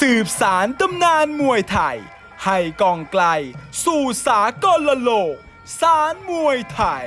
สืบสารตำนานมวยไทย ให้กองไกล สู่สากลโลก สารมวยไทย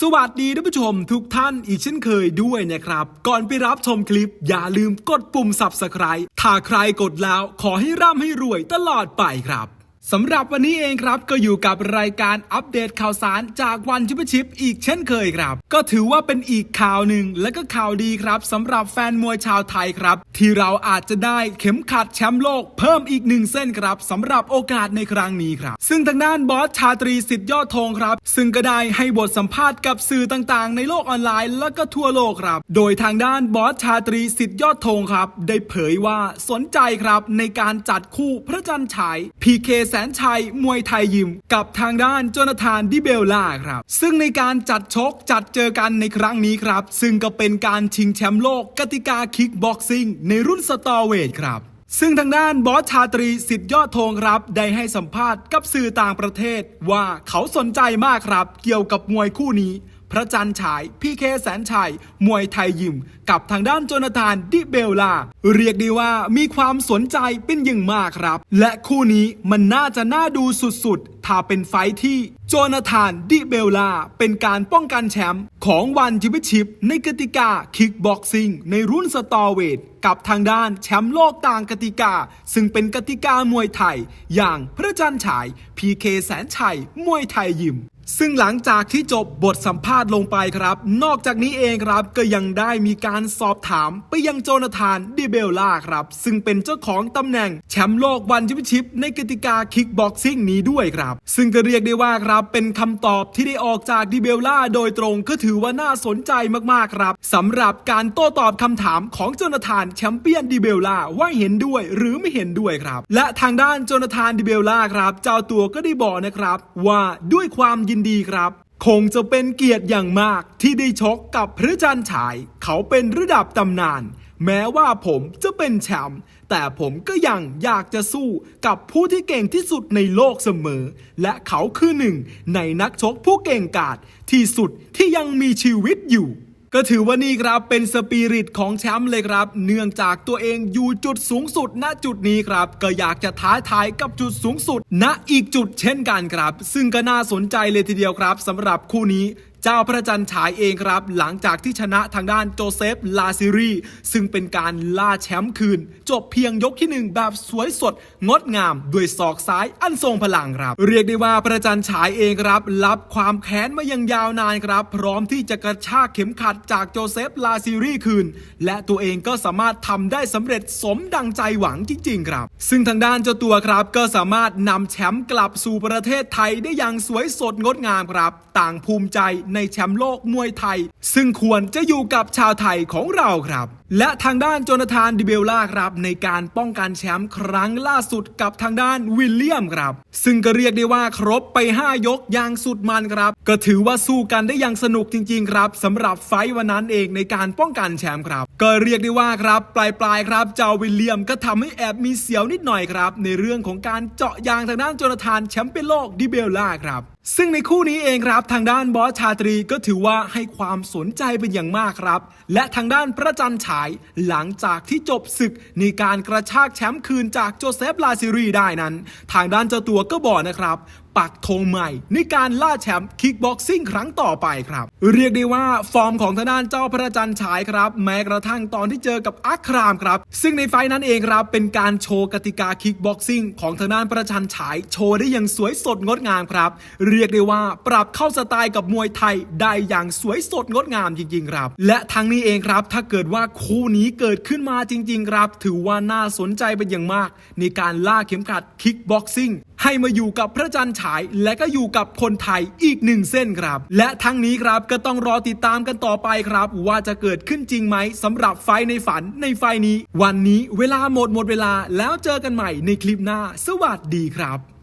สวัสดีท่านผู้ชมทุกท่านอีกเช่นเคยด้วยนะครับ ก่อนไปรับชมคลิป อย่าลืมกดปุ่ม Subscribe ถ้าใครกดแล้วขอให้ร่ำให้รวยตลอดไปครับ สำหรับวันนี้เองครับก็อยู่กับรายการอัปเดตข่าวสารจากวันชิปชิปอีกเช่นเคยครับ ก็ถือว่าเป็นอีกข่าวหนึ่งและก็ข่าวดีครับสำหรับแฟนมวยชาวไทยครับ ที่เราอาจจะได้เข็มขัดแชมป์โลกเพิ่มอีกหนึ่งเส้นครับสำหรับโอกาสในครั้งนี้ครับ ซึ่งทางด้านบอสชาตรีสิทธิ์ยอดธงครับ ซึ่งก็ได้ให้บทสัมภาษณ์กับสื่อต่างๆ ในโลกออนไลน์ และก็ทั่วโลกครับ โดยทางด้านบอสชาตรีสิทธิ์ยอดธงครับ ได้เผยว่าสนใจครับในการจัดคู่พระจันทร์ฉายพีเคแสนชัยมวยไทยยิม กับทางด้านโจนาธานดิเบลล่าครับ ซึ่งในการจัดชกจัดเจอกันในครั้งนี้ครับ ซึ่งก็เป็นการชิงแชมป์โลกกติกาคิกบ็อกซิ่งในรุ่นสตอเวทครับซึ่งทางด้านบอสชาตรีสิทธิ์ยอดธงครับ ได้ให้สัมภาษณ์กับสื่อต่างประเทศ ว่าเขาสนใจมากครับ เกี่ยวกับมวยคู่นี้ พระจันทร์ฉายพีเคแสนชัย มวยไทยยิม กับทางด้านโจนาธานดิเบลลา เรียกได้ว่ามีความสนใจเป็นอย่างมากครับ และคู่นี้มันน่าจะน่าดูสุดๆ ถ้าเป็นไฟที่โจนาธานดิเบลลา เป็นการป้องกันแชมป์ของวันจิวิชิปในกติกาคิกบ็อกซิ่งในรุ่นสตอเวทกับทางด้านแชมป์โลกต่างกติกา ซึ่งเป็นกติกามวยไทย อย่างพระจันทร์ฉายพีเคแสนชัยมวยไทยยิม ซึ่งหลังจากที่จบบทสัมภาษณ์ลงไปครับ นอกจากนี้เองครับก็ยังได้มีการสอบถามไปยังโจนาธานดิเบลล่าครับ ซึ่งเป็นเจ้าของตำแหน่งแชมป์โลกวันชิปชิปในกติกาคิกบ็อกซิ่งนี้ด้วยครับ ซึ่งก็เรียกได้ว่าครับเป็นคำตอบที่ได้ออกจากดิเบลล่าโดยตรงก็ถือว่าน่าสนใจมากๆครับสำหรับการโต้ตอบคำถามของโจนาธานแชมเปี้ยนดิเบลล่าว่าเห็นด้วยหรือไม่เห็นด้วยครับ และทางด้านโจนาธานดิเบลล่าครับ เจ้าตัวก็ได้บอกนะครับว่าด้วยความยินดีครับ คงจะเป็นเกียรติอย่างมากที่ได้ชกกับพระจันทร์ฉาย เขาเป็นระดับตำนาน แม้ว่าผมจะเป็นแชมป์แต่ผมก็ยังอยากจะสู้กับผู้ที่เก่งที่สุดในโลกเสมอ และเขาคือหนึ่งในนักชกผู้เก่งกาจที่สุดที่ยังมีชีวิตอยู่ ก็ถือว่านี่ครับเป็นสปิริตของแชมป์เลยครับ เนื่องจากตัวเองอยู่จุดสูงสุด ณจุดนี้ครับ ก็อยากจะท้าทายกับจุดสูงสุด ณอีกจุดเช่นกันครับ ซึ่งก็น่าสนใจเลยทีเดียวครับสำหรับคู่นี้ เจ้าพระจันทร์ฉายเองครับ หลังจากที่ชนะทางด้านโจเซฟลาซิรีซึ่งเป็นการล่าแชมป์คืน จบเพียงยกที่หนึ่งแบบสวยสด งดงาม ด้วยศอกซ้ายอันทรงพลังครับ เรียกได้ว่าพระจันทร์ฉายเองครับ รับความแค้นมายังยาวนานครับ พร้อมที่จะกระชากเข็มขัดจากโจเซฟลาซิรีคืน และตัวเองก็สามารถทำได้สำเร็จสมดังใจหวังจริง ๆ ครับ ซึ่งทางด้านเจ้าตัวครับก็สามารถนำแชมป์กลับสู่ประเทศไทยได้อย่างสวยสดงดงามครับ ต่างภูมิใจในแชมป์โลกมวยไทย ซึ่งควรจะอยู่กับชาวไทยของเราครับ และทางด้านโจนาธานดิเบลล่าครับในการป้องกันแชมป์ครั้งล่าสุดกับทางด้านวิลเลียมครับ ซึ่งก็เรียกได้ว่าครบไป 5 ยกอย่างสุดมันครับ ก็ถือว่าสู้กันได้อย่างสนุกจริง ๆ ครับสำหรับไฟวันนั้นเองในการป้องกันแชมป์ครับ ก็เรียกได้ว่าครับปลายๆครับเจ้าวิลเลียมก็ทำให้แอบมีเสียวนิดหน่อยครับ ในเรื่องของการเจาะยางทางด้านโจนาธานแชมป์เปี้ยนโลกดิเบลล่าครับซึ่งในคู่นี้เองครับทางด้านบอสชาตรีก็ถือว่าให้ความสนใจเป็นอย่างมากครับ และทางด้านพระจันทร์ฉาย หลังจากที่จบศึกในการกระชากแชมป์คืนจากโจเซฟลาซิรีได้นั้น ทางด้านเจ้าตัวก็บอกนะครับ ปักธงใหม่ ในการล่าแชมป์คิกบ็อกซิ่งครั้งต่อไปครับ เรียกได้ว่าฟอร์มของทางด้านเจ้าพระจันทร์ฉายครับ แม้กระทั่งตอนที่เจอกับอัครามครับ ซึ่งในไฟนั้นเองครับ เป็นการโชว์กติกาคิกบ็อกซิ่งของทางด้านพระจันทร์ฉาย โชว์ได้อย่างสวยสดงดงามครับ เรียกได้ว่าปรับเข้าสไตล์กับมวยไทยได้อย่างสวยสดงดงามจริงๆครับ และทั้งนี้เองครับ ถ้าเกิดว่าคู่นี้เกิดขึ้นมาจริง ๆ ครับ ถือว่าน่าสนใจเป็นอย่างมาก ในการล่าเข็มขัดคิกบ็อกซิ่ง ให้มาอยู่กับพระจันทร์ฉายและก็อยู่กับคนไทยอีกหนึ่งเส้นครับ และทั้งนี้ครับก็ต้องรอติดตามกันต่อไปครับ ว่าจะเกิดขึ้นจริงไหมสำหรับไฟในฝันในไฟนี้ วันนี้เวลาหมดหมดเวลาแล้วเจอกันใหม่ในคลิปหน้า สวัสดีครับ